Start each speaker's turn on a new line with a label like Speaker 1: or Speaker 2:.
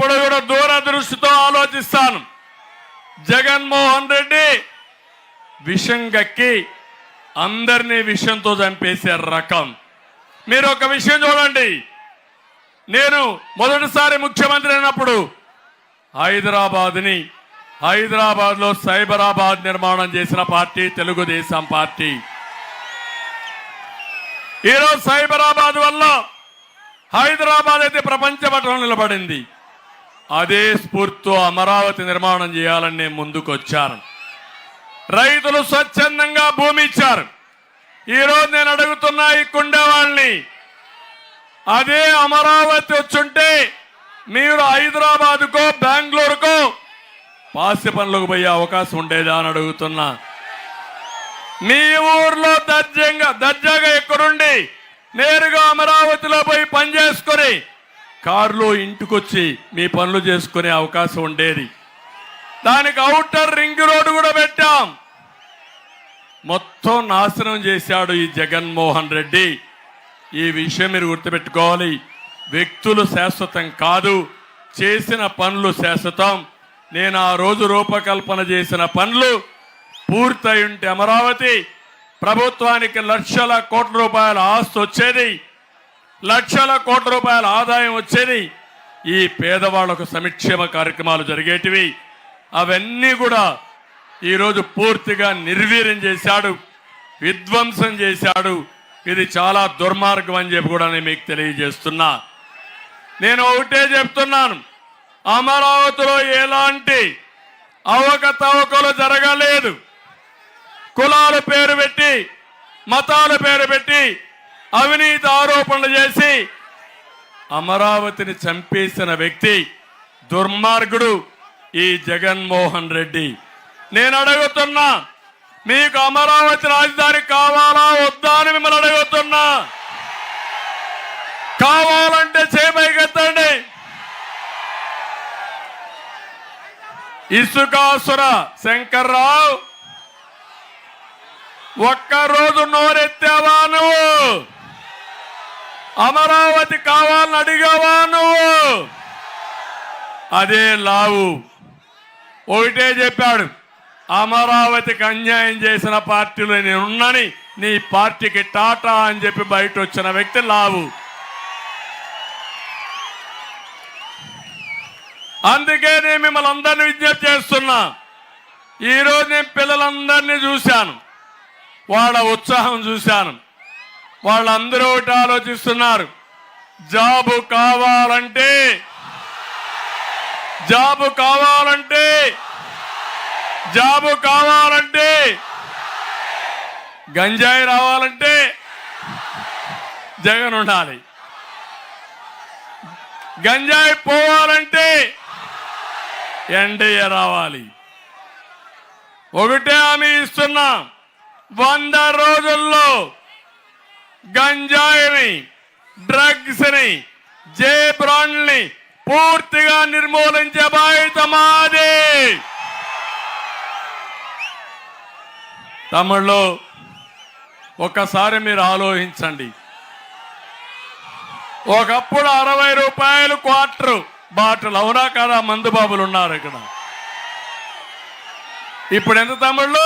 Speaker 1: ఎప్పుడు కూడా దూరదృష్టితో ఆలోచిస్తాను. జగన్మోహన్ రెడ్డి విషం గక్కి అందరినీ విషంతో చంపేసే రకం. మీరు ఒక విషయం చూడండి. నేను మొదటిసారి ముఖ్యమంత్రి అయినప్పుడు హైదరాబాద్ని హైదరాబాద్లో సైబరాబాద్ నిర్మాణం చేసిన పార్టీ తెలుగుదేశం పార్టీ. ఈరోజు సైబరాబాద్ వల్ల హైదరాబాద్ అయితే ప్రపంచ పట్టణం నిలబడింది. అదే స్ఫూర్తితో అమరావతి నిర్మాణం చేయాలని నేను ముందుకు వచ్చాను రైతులు స్వచ్ఛందంగా భూమి ఇచ్చారు. ఈరోజు నేను అడుగుతున్నా ఈ కుండే వాళ్ళని అదే అమరావతి వచ్చుంటే మీరు హైదరాబాద్కో బెంగళూరుకో పాస్య పనులకు పోయే అవకాశం ఉండేదా అని అడుగుతున్నా. మీ ఊర్లో దర్జంగా దర్జాగా ఎక్కడుండి? నేరుగా అమరావతిలో పోయి పని చేసుకొని కారులో ఇంటికొచ్చి మీ పనులు చేసుకునే అవకాశం ఉండేది. దానికి అవుటర్ రింగ్ రోడ్డు కూడా పెట్టాం. మొత్తం నాశనం చేశాడు ఈ జగన్మోహన్ రెడ్డి. ఈ విషయం మీరు గుర్తుపెట్టుకోవాలి. వ్యక్తులు శాశ్వతం కాదు చేసిన పనులు శాశ్వతం. నేను ఆ రోజు రూపకల్పన చేసిన పనులు పూర్తయి ఉంటే అమరావతి ప్రభుత్వానికి లక్షల కోట్ల రూపాయల ఆస్తి వచ్చేది. లక్షల కోట్ల రూపాయల ఆదాయం వచ్చేది ఈ పేదవాళ్ళకు సంక్షేమ కార్యక్రమాలు జరిగేటివి. అవన్నీ కూడా ఈరోజు పూర్తిగా నిర్వీర్యం చేశాడు విధ్వంసం చేశాడు. ఇది చాలా దుర్మార్గం అని చెప్పి కూడా నేను మీకు తెలియజేస్తున్నా. నేను ఒకటే చెప్తున్నాను అమరావతిలో ఎలాంటి అవకతవకలు జరగలేదు. కులాల పేరు పెట్టి మతాల పేరు పెట్టి అవినీతి ఆరోపణలు చేసి అమరావతిని చంపేసిన వ్యక్తి దుర్మార్గుడు ఈ జగన్మోహన్ రెడ్డి. నేను అడుగుతున్నా మీకు అమరావతి రాజధాని కావాలా వద్దా అని మిమ్మల్ని అడుగుతున్నా. కావాలంటే చేపైకెత్తండి ఇసుకాసుర శంకర్రావు ఒక్కరోజు నోరెత్తావా నువ్వు? అమరావతి కావాలని అడిగావా నువ్వు? అదే లావు. ఒకటే చెప్పాడు అమరావతికి అన్యాయం చేసిన పార్టీలో నేను ఉన్నని నీ పార్టీకి టాటా అని చెప్పి బయట వచ్చిన వ్యక్తి లావు. అందుకే నేను మిమ్మల్ని అందరినీ విజ్ఞప్తి చేస్తున్నా. ఈరోజు నేను పిల్లలందరినీ చూశాను. వాళ్ళ ఉత్సాహం చూశాను. వాళ్ళందరూ ఒకటి ఆలోచిస్తున్నారు. జాబు కావాలంటే జాబు కావాలంటే జాబు కావాలంటే గంజాయి రావాలంటే జగన్ ఉండాలి. గంజాయి పోవాలంటే ఎన్డీఏ రావాలి. ఒకటే హామీ ఇస్తున్నా. వంద రోజుల్లో గంజాయిని డ్రగ్స్ని జే బ్రాండ్ని పూర్తిగా నిర్మూలించే బాధ్యత మాది. తమిళ్ళో ఒకసారి మీరు ఆలోచించండి. ఒకప్పుడు అరవై రూపాయలు క్వార్టర్ బాటిల్ అవునా కదా? మందు బాబులు ఉన్నారు ఇక్కడ. ఇప్పుడు ఎంత తమిళ్ళు